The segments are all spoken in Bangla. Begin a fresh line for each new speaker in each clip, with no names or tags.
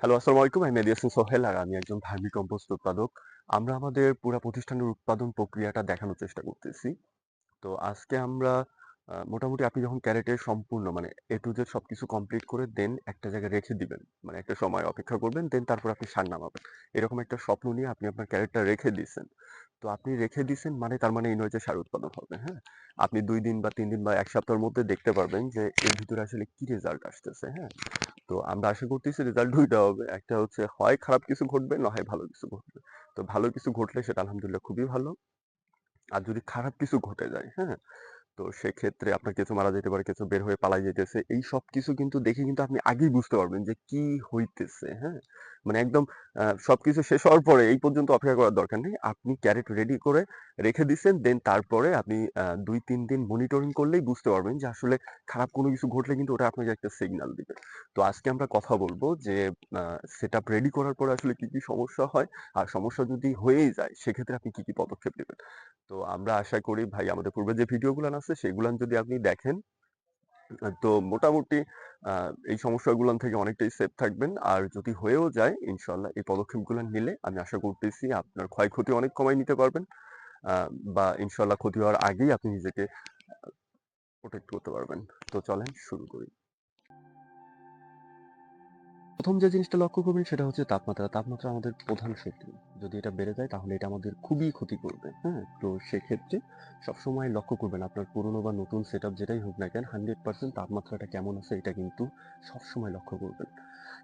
হ্যালো, আসসালামু আলাইকুম। আমি মেহেদী হাসান সোহেল আর আমি একজন ভার্মি কম্পোস্ট উৎপাদক। আমরা আমাদের পুরো প্রতিষ্ঠানের উৎপাদন প্রক্রিয়াটা দেখানোর চেষ্টা করতেছি। তো আজকে আমরা মোটামুটি আপনি যখন ক্যারেটে সম্পূর্ণ মানে এ টু জেড সবকিছু কমপ্লিট করে দেন, একটা জায়গায় রেখে দিবেন। মানে একটা সময় অপেক্ষা করবেন, দেন তারপর আপনি সার নামাবেন। এরকম একটা স্বপ্ন নিয়ে আপনি আপনার ক্যারেটটা রেখে দিয়েছেন। তো আপনি রেখে দিয়েছেন মানে তার মানে এই নয় যে সার উৎপাদন হবে হ্যাঁ? আপনি দুই দিন বা তিন দিন বা এক সপ্তাহের মধ্যে দেখতে পারবেন যে এর ভিতরে আসলে কি রেজাল্ট আসতেছে হ্যাঁ? তো আমরা আশা করতেছি রেজাল্ট দুইটা হবে। একটা হচ্ছে হয় খারাপ কিছু ঘটবে, না হয় ভালো কিছু ঘটবে। তো ভালো কিছু ঘটলে সেটা আলহামদুলিল্লাহ খুবই ভালো। আর যদি খারাপ কিছু ঘটে যায় হ্যাঁ? তো সেক্ষেত্রে আপনার কিছু মারা যেতে পারে, কিছু বের হয়ে পালাই যেতেছে। এই সব কিছু কিন্তু দেখে কিন্তু আপনি আগেই বুঝতে পারবেন যে কি হইতেছে হ্যাঁ? মানে একদম সবকিছু শেষ হওয়ার পরে এই পর্যন্ত অপেক্ষা করার দরকার নেই। আপনি ক্যারেট রেডি করে রেখে দিচ্ছেন দেন তারপরে আপনি দুই, তিন দিন মনিটরিং করলেই বুঝতে পারবেন যে আসলে খারাপ কোনো কিছু ঘটলে কিন্তু ওটা আপনাকে একটা সিগন্যাল দিবে। তো আজকে আমরা কথা বলব যে সেট আপ রেডি করার পরে আসলে কি কি সমস্যা হয়? আর সমস্যা যদি হয়েই যায়, সেক্ষেত্রে আপনি কি কি পদক্ষেপ নেবেন? তো আমরা আশা করি ভাই, আমাদের পূর্বে যে ভিডিওগুলো আছে, সেগুলান যদি আপনি দেখেন তো মোটামুটি এই সমস্যাগুলো থেকে অনেকটাই সেফ থাকবেন। আর যদি হয়েও যায় ইনশাল্লাহ এই পদক্ষেপগুলো নিলে আমি আশা করতেছি আপনার ক্ষয়ক্ষতি অনেক কমাই নিতে পারবেন বা ইনশাল্লাহ ক্ষতি হওয়ার আগেই আপনি নিজেকে প্রোটেক্ট করতে পারবেন। তো চলেন শুরু করি। প্রথম যে জিনিসটা লক্ষ্য করবেন সেটা হচ্ছে তাপমাত্রা। তাপমাত্রা আমাদের প্রধান শত্রু যদি এটা বেড়ে যায় তাহলে এটা আমাদের খুবই ক্ষতি করবে হ্যাঁ? তো সেক্ষেত্রে সবসময় লক্ষ্য করবেন আপনার পুরনো বা নতুন সেট যেটাই হোক না কেন হান্ড্রেড পার্সেন্ট তাপমাত্রাটা কেমন আছে এটা কিন্তু সবসময় লক্ষ্য করবেন।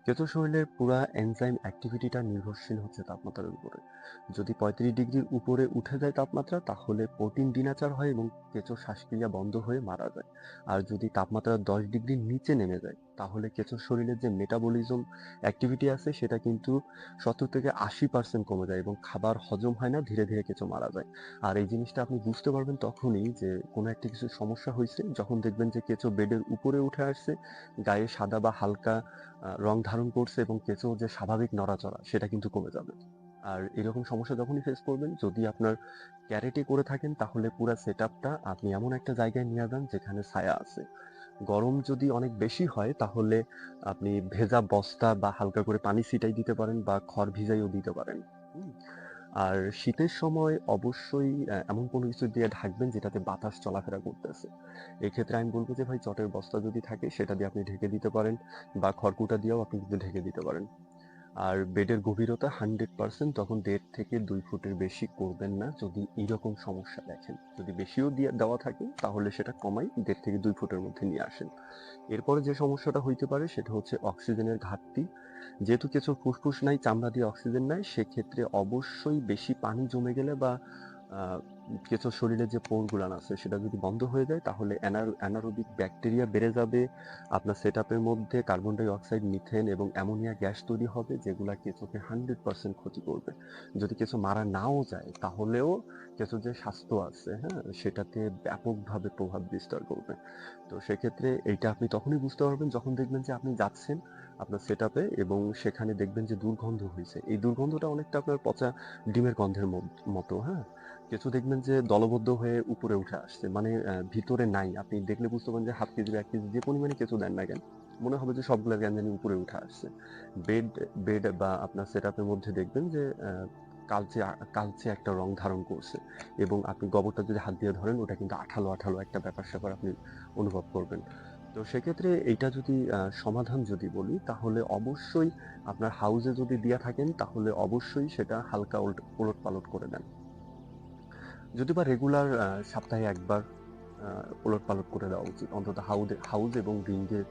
কেঁচো শরীরের পুরা এনজাইম অ্যাক্টিভিটিটা নির্ভরশীল হচ্ছে তাপমাত্রার উপরে। যদি পঁয়ত্রিশ ডিগ্রির উপরে উঠে যায় তাপমাত্রা, তাহলে প্রোটিন ডিনাচার হয় এবং কেঁচো শ্বাসক্রিয়া বন্ধ হয়ে মারা যায়। আর যদি তাপমাত্রা দশ ডিগ্রির নিচে নেমে যায়, তাহলে কেঁচোর শরীরের যে মেটাবলিজম অ্যাক্টিভিটি আছে, সেটা কিন্তু সত্তর থেকে আশি পার্সেন্ট কমে যায় এবং খাবার হজম হয় না, ধীরে ধীরে কেঁচো মারা যায়। আর এই জিনিসটা আপনি বুঝতে পারবেন তখনই যে কোনো একটা কিছু সমস্যা হয়েছে, যখন দেখবেন যে কেঁচো বেডের উপরে উঠে আসছে, গায়ে সাদা বা হালকা রং ধারণ করছে এবং কেঁচো যে স্বাভাবিক নড়াচড়া, সেটা কিন্তু কমে যাবে। আর এরকম সমস্যা যখনই ফেস করবেন, যদি আপনার ক্যারেটে করে থাকেন, তাহলে পুরো সেট আপনি এমন একটা জায়গায় নিয়ে যান যেখানে ছায়া আছে। গরম যদি অনেক বেশি হয়, তাহলে আপনি ভেজা বস্তা বা হালকা করে পানি ছিটাই দিতে পারেন বা খড় ভিজাইও দিতে পারেন। আর শীতের সময় অবশ্যই এমন কোনো কিছু দিয়ে ঢাকবেন যেটাতে বাতাস চলাফেরা করতেছে। এক্ষেত্রে আমি বলব যে ভাই, চটের বস্তা যদি থাকে, সেটা দিয়ে আপনি ঢেকে দিতে পারেন বা খড়কুটা দিয়েও আপনি কিন্তু ঢেকে দিতে পারেন। আর বেডের গভীরতা হান্ড্রেড পার্সেন্ট, তখন দেড় থেকে দুই ফুটের বেশি করবেন না যদি এইরকম সমস্যা দেখেন। যদি বেশিও দিয়ে, দেওয়া থাকে, তাহলে সেটা কমাই, দেড় থেকে দুই ফুটের মধ্যে নিয়ে আসেন। এরপরে যে সমস্যাটা হইতে পারে, সেটা হচ্ছে অক্সিজেনের ঘাটতি। যেহেতু কিছু ফুসফুস নাই, চামড়া দিয়ে অক্সিজেন নাই, সেক্ষেত্রে অবশ্যই বেশি পানি জমে গেলে বা কিছু শরীরে যে পোরগুলান আছে, সেটা যদি বন্ধ হয়ে যায়, তাহলে অ্যানারোবিক ব্যাকটেরিয়া বেড়ে যাবে। আপনার সেট মধ্যে কার্বন ডাই অক্সাইড মিথেন এবং অ্যামোনিয়া গ্যাস তৈরি হবে, যেগুলা কেঁচোকে হান্ড্রেড পার্সেন্ট ক্ষতি করবে। যদি কেঁচো মারা নাও যায়, তাহলেও কেঁচো যে স্বাস্থ্য আছে হ্যাঁ সেটাতে ব্যাপকভাবে প্রভাব বিস্তার করবে। তো সেক্ষেত্রে এইটা আপনি তখনই বুঝতে পারবেন যখন দেখবেন যে আপনি যাচ্ছেন আপনার সেট এবং সেখানে দেখবেন যে দুর্গন্ধ হয়েছে। এই দুর্গন্ধটা অনেকটা আপনার পচা ডিমের গন্ধের মতো হ্যাঁ? কিছু দেখবেন যে দলবদ্ধ হয়ে উপরে উঠে আসছে মানে ভিতরে নাই। আপনি দেখলে বুঝতে পারেন যে হাফ কেজি এক কেজি যে পরিমাণে কিছু দেন না কেন, মনে হবে যে সবগুলো গ্যাঞ্জানি উপরে উঠে আসছে। বেড বেড বা আপনার সেট আপের মধ্যে দেখবেন যে কালচে কালচে একটা রং ধারণ করছে এবং আপনি গোবরটা যদি হাত দিয়ে ধরেন, ওটা কিন্তু আঠালো আঠালো একটা ব্যাপার স্যাপার আপনি অনুভব করবেন। তো সেক্ষেত্রে এইটা যদি সমাধান যদি বলি, তাহলে অবশ্যই আপনার হাউজে যদি দিয়া থাকেন, তাহলে অবশ্যই সেটা হালকা উলট পালট করে দেন। যদি বা রেগুলার সপ্তাহে একবার উলট পালট করে দেওয়া উচিত। অন্তত হাউজে হাউজ এবং রিংয়ের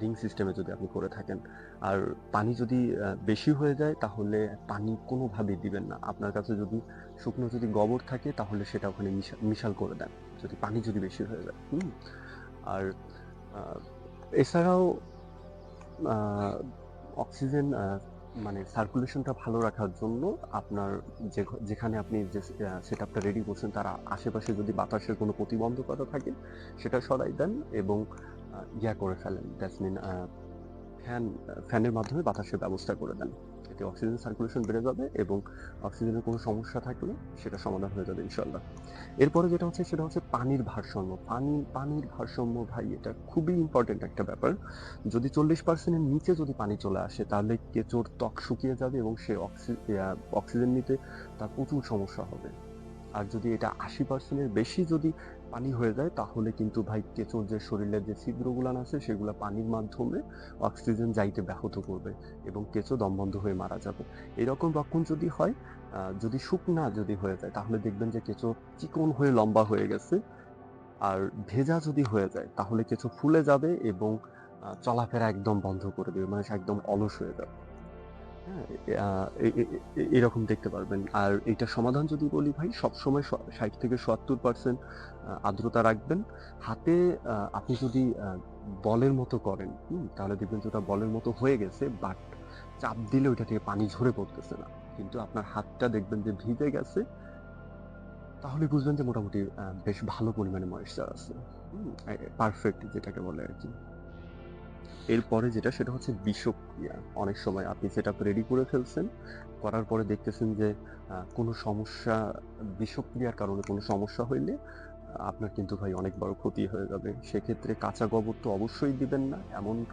রিং সিস্টেমে যদি আপনি করে থাকেন। আর পানি যদি বেশি হয়ে যায়, তাহলে পানি কোনোভাবেই দিবেন না। আপনার কাছে যদি শুকনো যদি গোবর থাকে, তাহলে সেটা ওখানে মিশা- মিশাল করে দেন, যদি পানি যদি বেশি হয়ে যায়। হুম? আর এছাড়াও অক্সিজেন মানে সার্কুলেশনটা ভালো রাখার জন্য আপনার যে যেখানে আপনি যে সেট আপটা রেডি করছেন, তার আশেপাশে যদি বাতাসের কোনো প্রতিবন্ধকতা থাকে, সেটা সরাই দেন এবং ইয়া করে ফেলেন। দ্যাটস মিন ফ্যান ফ্যানের মাধ্যমে বাতাসের ব্যবস্থা করে দেন। এতে অক্সিজেন সার্কুলেশন বেড়ে যাবে এবং অক্সিজেনের কোনো সমস্যা থাকলে সেটা সমাধান হয়ে যাবে ইনশাল্লাহ এরপরে যেটা হচ্ছে সেটা হচ্ছে পানির ভারসাম্য। পানি, পানির ভারসাম্য ভাই, এটা খুবই ইম্পর্টেন্ট একটা ব্যাপার। যদি চল্লিশ পার্সেন্টের নিচে যদি পানি চলে আসে, তাহলে কেঁচোর ত্বক শুকিয়ে যাবে এবং সে অক্সি- অক্সিজেন নিতে তার প্রচুর সমস্যা হবে। আর যদি এটা আশি পার্সেন্টের বেশি যদি পানি হয়ে যায়, তাহলে কিন্তু ভাই কেঁচোর যে শরীরের যে ছিদ্রগুলান আছে, সেগুলো পানির মাধ্যমে অক্সিজেন যাইতে ব্যাহত করবে এবং কেঁচো দমবন্ধ হয়ে মারা যাবে। এরকম লক্ষণ যদি হয় যদি শুকনা যদি হয়ে যায়, তাহলে দেখবেন যে কেঁচো চিকন হয়ে লম্বা হয়ে গেছে। আর ভেজা যদি হয়ে যায়, তাহলে কেঁচো ফুলে যাবে এবং চলাফেরা একদম বন্ধ করে দেবে মানে একদম অলস হয়ে যাবে। এরকম দেখতে পারবেন। আর এটা সমাধান যদি বলি ভাই, সবসময় ষাট থেকে সত্তর পার্সেন্ট আর্দ্রতা রাখবেন। হাতে আপনি যদি বলের মতো করেন তাহলে দেখবেন যে ওটা বলের মতো হয়ে গেছে বাট চাপ দিলে ওইটা থেকে পানি ঝরে পড়তেছে না। কিন্তু আপনার হাতটা দেখবেন যে ভিজে গেছে, তাহলে বুঝবেন যে মোটামুটি বেশ ভালো পরিমাণে ময়েশ্চার আছে। পারফেক্ট যেটাকে বলে আর কি। এরপরে যেটা, সেটা হচ্ছে বিষক্রিয়া। অনেক সময় আপনি সেটা রেডি করে ফেলছেন, করার পরে দেখতেছেন যে কোনো সমস্যা, বিষক্রিয়ার কারণে কোনো সমস্যা হইলে আপনার কিন্তু ভাই অনেক বড় ক্ষতি হয়ে যাবে। সেক্ষেত্রে কাঁচা গোবর তো অবশ্যই দিবেন না। এমন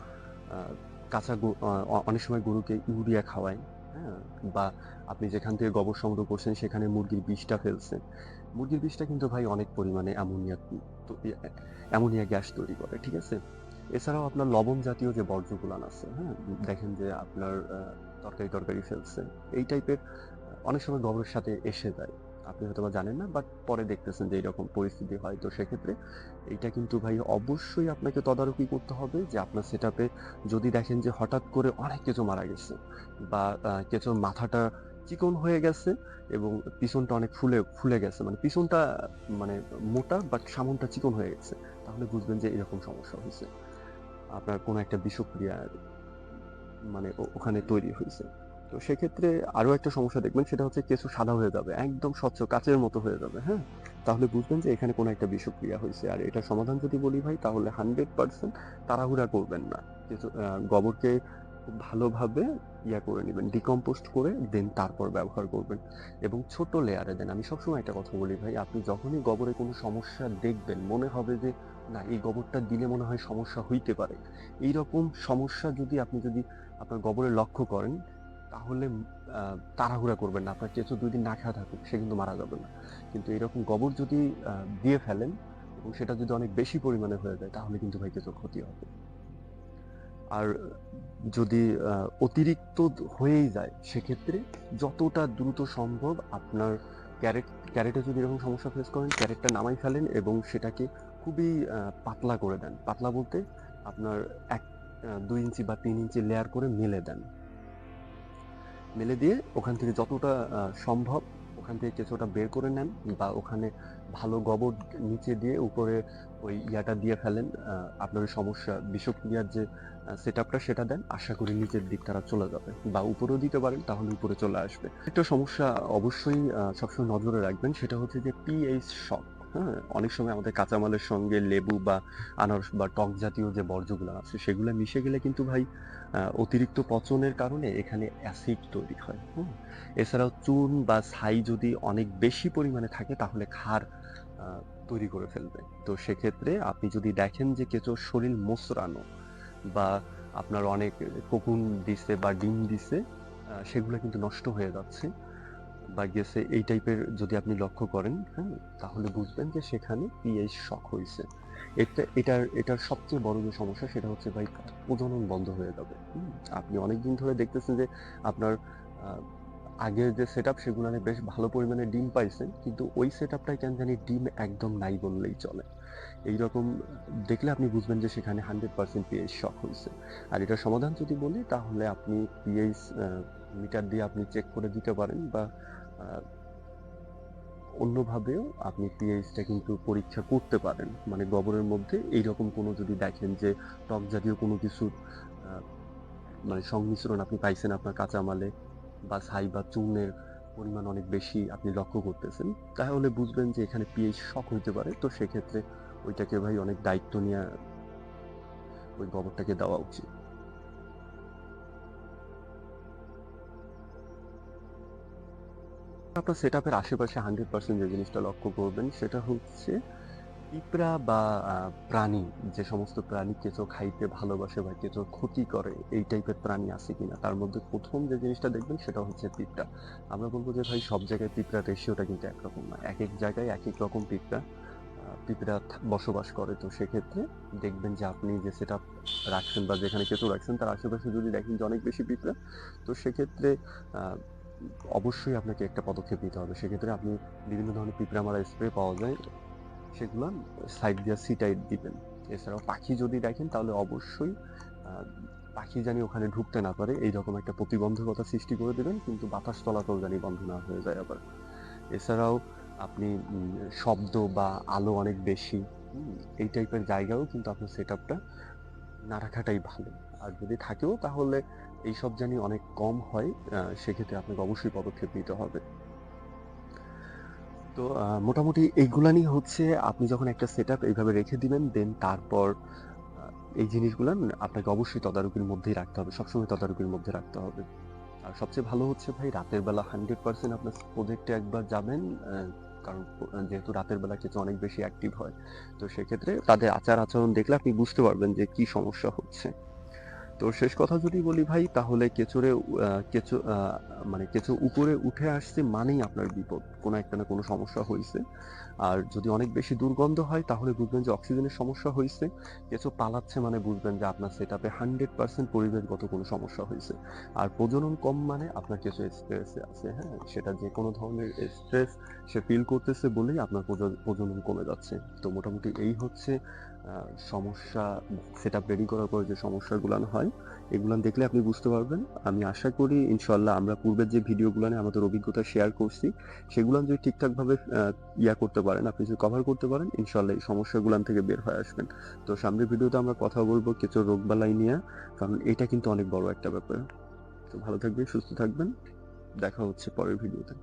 কাঁচা অনেক সময় গরুকে ইউরিয়া খাওয়ায় হ্যাঁ? বা আপনি যেখান থেকে গোবর সংগ্রহ করছেন, সেখানে মুরগির বিষটা ফেলছেন। মুরগির বিষটা কিন্তু ভাই অনেক পরিমাণে অ্যামোনিয়া অ্যামোনিয়া গ্যাস তৈরি করে, ঠিক আছে? এছাড়াও আপনার লবণ জাতীয় যে বর্জ্যগুলান আছে হ্যাঁ? দেখেন যে আপনার তরকারি তরকারি ফেলছে। এই টাইপের অনেক সময় গোবরের সাথে এসে যায়। আপনি হয়তো বা জানেন না, বাট পরে দেখতেছেন যে এরকম পরিস্থিতি হয়। তো সেক্ষেত্রে এইটা কিন্তু ভাই অবশ্যই আপনাকে তদারকি করতে হবে যে আপনার সেট যদি দেখেন যে হঠাৎ করে অনেক কেঁচো মারা গেছে বা কেঁচোর মাথাটা চিকন হয়ে গেছে এবং পিছনটা অনেক ফুলে ফুলে গেছে। মানে পিছনটা মানে মোটা, বাট সামনটা চিকন হয়ে গেছে। তাহলে বুঝবেন যে এরকম সমস্যা হয়েছে। আপনার কোনো একটা বিষক্রিয়া মানে ওখানে তৈরি হয়েছে। তো সেক্ষেত্রে আরও একটা সমস্যা দেখবেন, সেটা হচ্ছে কেঁচো সাদা হয়ে যাবে, একদম স্বচ্ছ, কাচের মতো হয়ে যাবে হ্যাঁ? তাহলে বুঝবেন যে এখানে কোনো একটা বিষক্রিয়া হয়েছে। আর এটা সমাধান যদি বলি ভাই, তাহলে হান্ড্রেড পার্সেন্ট তাড়াহুড়া করবেন না। কেঁচো গোবরকে ভালোভাবে ইয়া করে নেবেন, ডিকম্পোস্ট করে দেন তারপর ব্যবহার করবেন। এবং ছোট লেয়ারে দেন। আমি সবসময় একটা কথা বলি ভাই, আপনি যখনই গোবরে কোনো সমস্যা দেখবেন, মনে হবে যে না, এই গোবরটা দিলে মনে হয় সমস্যা হইতে পারে। এই রকম সমস্যা যদি আপনি যদি আপনার গোবরে লক্ষ্য করেন, তাহলে তাড়াহুড়া করবেন না। আপনার কেঁচো দুই দিন না খাওয়া থাকুক, সে কিন্তু মারা যাবে না। কিন্তু এরকম গোবর যদি দিয়ে ফেলেন এবং সেটা যদি অনেক বেশি পরিমাণে হয়ে যায়, তাহলে কিন্তু ভাই কেঁচোর ক্ষতি হবে। আর যদি অতিরিক্ত হয়েই যায়, সেক্ষেত্রে যতটা দ্রুত সম্ভব আপনার ক্যারেট, ক্যারেটে যদি এরকম সমস্যা ফেস করেন, ক্যারেটটা নামাই ফেলেন এবং সেটাকে খুবই পাতলা করে দেন। পাতলা বলতে আপনার এক দুই ইঞ্চি বা তিন ইঞ্চি লেয়ার করে মেলে দেন। মেলে দিয়ে ওখান থেকে যতটা সম্ভব ওখান থেকে কেঁচোটা বের করে নেন বা ওখানে ভালো গোবর নিচে দিয়ে উপরে ওই ইয়াটা দিয়ে ফেলেন। আপনার সমস্যা বিষক্রিয়ার যে সেট আপটা সেটা দেন। আশা করি নিচের দিক তারা চলে যাবে বা উপরেও দিতে পারেন, তাহলে উপরে চলে আসবে। একটা সমস্যা অবশ্যই সবসময় নজরে রাখবেন, সেটা হচ্ছে যে পিএইচ শক হ্যাঁ অনেক সময় আমাদের কাঁচামালের সঙ্গে লেবু বা আনারস বা টক জাতীয় যে বর্জ্যগুলো আছে সেগুলো মিশে গেলে কিন্তু ভাই অতিরিক্ত পচনের কারণে এখানে অ্যাসিড তৈরি হয়। হুম এছাড়াও চুন বা ছাই যদি অনেক বেশি পরিমাণে থাকে তাহলে আহ, তৈরি করে ফেলবে। তো সেক্ষেত্রে আপনি যদি দেখেন যে কেঁচোর শরীর মোচড়ানো বা আপনার অনেক কোকুন দিছে বা ডিম দিছে সেগুলো কিন্তু নষ্ট হয়ে যাচ্ছে। বা গেছে এই টাইপের যদি আপনি লক্ষ্য করেন হ্যাঁ তাহলে বুঝবেন যে সেখানে পিএইচ শক হয়েছে। এটা, এটার এটার সবচেয়ে বড় যে সমস্যা সেটা হচ্ছে ভাই প্রজনন বন্ধ হয়ে যাবে। আপনি অনেকদিন ধরে দেখতেছেন যে আপনার আগের যে সেট আপ বেশ ভালো পরিমাণে ডিম পাইছেন, কিন্তু ওই সেট আপটাই কেন জানি ডিম একদম নাই বললেই চলে। এইরকম দেখলে আপনি বুঝবেন যে সেখানে হান্ড্রেড পার্সেন্ট পিএইচ শক হয়েছে। আর এটার সমাধান যদি বলি, তাহলে আপনি পিএইচ মিটার দিয়ে আপনি চেক করে দিতে পারেন বা অন্যভাবেও আপনি পিএইচটা কিন্তু পরীক্ষা করতে পারেন। মানে গোবরের মধ্যে এইরকম কোনো যদি দেখেন যে টক জাতীয় কোনো কিছু আহ, মানে সংমিশ্রণ আপনি পাইছেন আপনার কাঁচামালে বা ছাই বা চূর্ণের পরিমাণ অনেক বেশি আপনি লক্ষ্য করতেছেন তাহলে বুঝবেন যে এখানে পিএইচ শক হইতে পারে। তো সেক্ষেত্রে ওইটাকে ভাই অনেক দায়িত্ব নিয়ে ওই গোবরটাকে দেওয়া উচিত। আপনার সেটআপের আশেপাশে 100% যে জিনিসটা লক্ষ্য করবেন, সেটা হচ্ছে পিঁপড়া বা প্রাণী, যে সমস্ত প্রাণী কেঁচো খাইতে ভালোবাসে বা কেঁচো ক্ষতি করে, এই টাইপের প্রাণী আছে কিনা, তার মধ্যে প্রথম যে জিনিসটা দেখবেন সেটা হচ্ছে পিঁপড়া। আমরা বলব যে ভাই, সব জায়গায় পিঁপড়ার রেশিওটা কিন্তু একরকম না। এক এক জায়গায় এক এক রকম পিঁপড়া পিঁপড়া বসবাস করে। তো সেক্ষেত্রে দেখবেন যে আপনি যে সেটআপ রাখছেন বা যেখানে কেঁচো রাখছেন, তার আশেপাশে যদি দেখেন যে অনেক বেশি পিঁপড়া, তো সেক্ষেত্রে অবশ্যই আপনাকে একটা পদক্ষেপ নিতে হবে। সেক্ষেত্রে আপনি বিভিন্ন ধরনের পিঁপড়া মারা স্প্রে পাওয়া যায়। সেগুলো সাইড দিয়া ছিটায় দিবেন। এছাড়াও পাখি যদি দেখেন তাহলে অবশ্যই পাখি জানি ওখানে ঢুকতে না পারে এইরকম একটা প্রতিবন্ধকতা সৃষ্টি করে দেবেন কিন্তু বাতাস চলাচল জানি বন্ধ না হয়ে যায় আবার। এছাড়াও আপনি শব্দ বা আলো অনেক বেশি, এই টাইপের জায়গাও কিন্তু আপনার সেটআপটা না রাখাটাই ভালো। আর যদি থাকেও তাহলে এইসব জানি অনেক কম হয়। সেক্ষেত্রে আপনাকে অবশ্যই পদক্ষেপ নিতে হবে। তো মোটামুটি এইগুলা নিয়ে হচ্ছে আপনি যখন একটা সেটআপ এইভাবে রেখে দিবেন দেন তারপর এই জিনিসগুলো আপনাকে অবশ্যই তদারকির মধ্যেই রাখতে হবে। সবসময় তদারকির মধ্যে রাখতে হবে। আর সবচেয়ে ভালো হচ্ছে ভাই, রাতের বেলা 100% আপনার প্রজেক্টে একবার যাবেন। কারণ যেহেতু রাতের বেলা কেঁচো অনেক বেশি অ্যাক্টিভ হয়। তো সেক্ষেত্রে তাদের আচার-আচরণ দেখলে আপনি বুঝতে পারবেন যে কি সমস্যা হচ্ছে। তো শেষ কথা যদি বলি ভাই তাহলে কেঁচোরে কেঁচো মানে কেঁচো উপরে উঠে আসছে মানেই আপনার বিপদ। কোনো একটা না কোনো সমস্যা হয়েছে আর যদি অনেক বেশি দুর্গন্ধ হয় তাহলে বুঝবেন যে অক্সিজেনের সমস্যা হয়েছে কেঁচো পালাচ্ছে মানে বুঝবেন যে আপনার সেটআপে 100% পরিবেশগত কোনো সমস্যা হয়েছে আর প্রজনন কম মানে আপনার কেঁচো স্ট্রেসে আছে, হ্যাঁ? সেটা যে কোনো ধরনের স্ট্রেস সে ফিল করতেছে বলেই আপনার প্রজ প্রজনন কমে যাচ্ছে। তো মোটামুটি এই হচ্ছে সমস্যা সেটআপ রেডি করার পর যে সমস্যাগুলান হয় এগুলো দেখলে আপনি বুঝতে পারবেন। আমি আশা করি ইনশাল্লাহ আমরা পূর্বের যে ভিডিওগুলানে আমাদের অভিজ্ঞতা শেয়ার করছি সেগুলো যদি ঠিকঠাকভাবে ইয়া করতে পারেন, আপনি যদি কভার করতে পারেন ইনশাল্লাহ এই সমস্যাগুলান থেকে বের হয়ে আসবেন। তো সামনের ভিডিওতে আমরা কথা বলব কেঁচোর রোগবালাই নিয়ে কারণ এটা কিন্তু অনেক বড় একটা ব্যাপার। তো ভালো থাকবেন, সুস্থ থাকবেন। দেখা হচ্ছে পরের ভিডিওতে।